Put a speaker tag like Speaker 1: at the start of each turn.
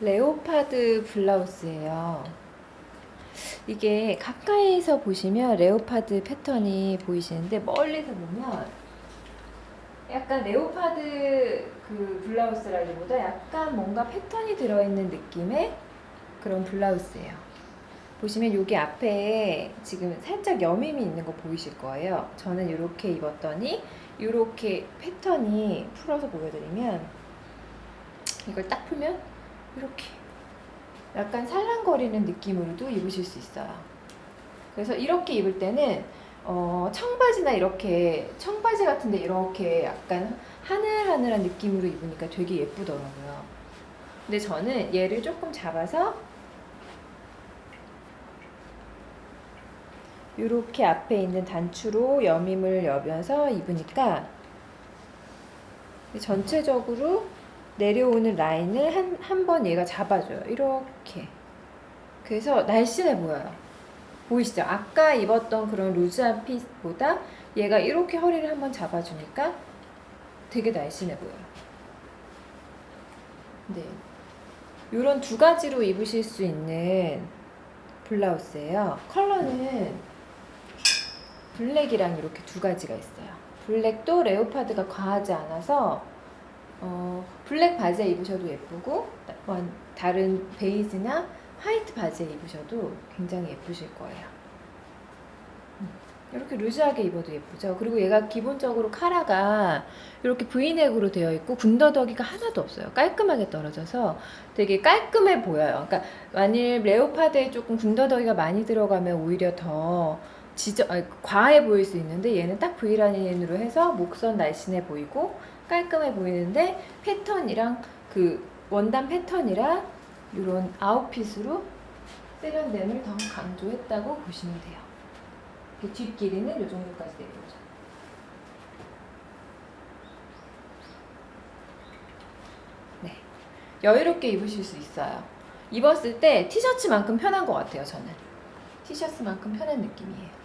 Speaker 1: 레오파드 블라우스예요. 이게 가까이서 보시면 레오파드 패턴이 보이시는데 멀리서 보면 약간 레오파드 그 블라우스라기보다 약간 뭔가 패턴이 들어있는 느낌의 그런 블라우스예요. 보시면 여기 앞에 지금 살짝 여밈이 있는 거 보이실 거예요. 저는 이렇게 입었더니 이렇게 패턴이 풀어서 보여드리면 이걸 딱 풀면 이렇게 약간 살랑거리는 느낌으로도 입으실 수 있어요. 그래서 이렇게 입을 때는 어, 청바지나 이렇게 청바지 같은데 이렇게 약간 하늘하늘한 느낌으로 입으니까 되게 예쁘더라고요. 근데 저는 얘를 조금 잡아서 이렇게 앞에 있는 단추로 여밈을 여면서 입으니까 전체적으로 내려오는 라인을 한, 한 번 얘가 잡아줘요. 이렇게. 그래서 날씬해 보여요. 보이시죠? 아까 입었던 그런 루즈한 핏보다 얘가 이렇게 허리를 한번 잡아주니까 되게 날씬해 보여요. 네. 이런 두 가지로 입으실 수 있는 블라우스예요. 컬러는 블랙이랑 이렇게 두 가지가 있어요. 블랙도 레오파드가 과하지 않아서 어, 블랙 바지에 입으셔도 예쁘고 완- 다른 베이지나 화이트 바지에 입으셔도 굉장히 예쁘실 거예요. 음, 이렇게 루즈하게 입어도 예쁘죠. 그리고 얘가 기본적으로 카라가 이렇게 V넥으로 되어 있고 군더더기가 하나도 없어요. 깔끔하게 떨어져서 되게 깔끔해 보여요. 그러니까 만일 레오파드에 조금 군더더기가 많이 들어가면 오히려 더 지저, 아니, 과해 보일 수 있는데 얘는 딱 V라인으로 해서 목선 날씬해 보이고 깔끔해 보이는데 패턴이랑 그 원단 패턴이랑 이런 아웃핏으로 세련됨을 더 강조했다고 보시면 돼요. 그 뒷길이는 이 정도까지 내려오죠. 네, 여유롭게 입으실 수 있어요. 입었을 때 티셔츠만큼 편한 것 같아요, 저는. 티셔츠만큼 편한 느낌이에요.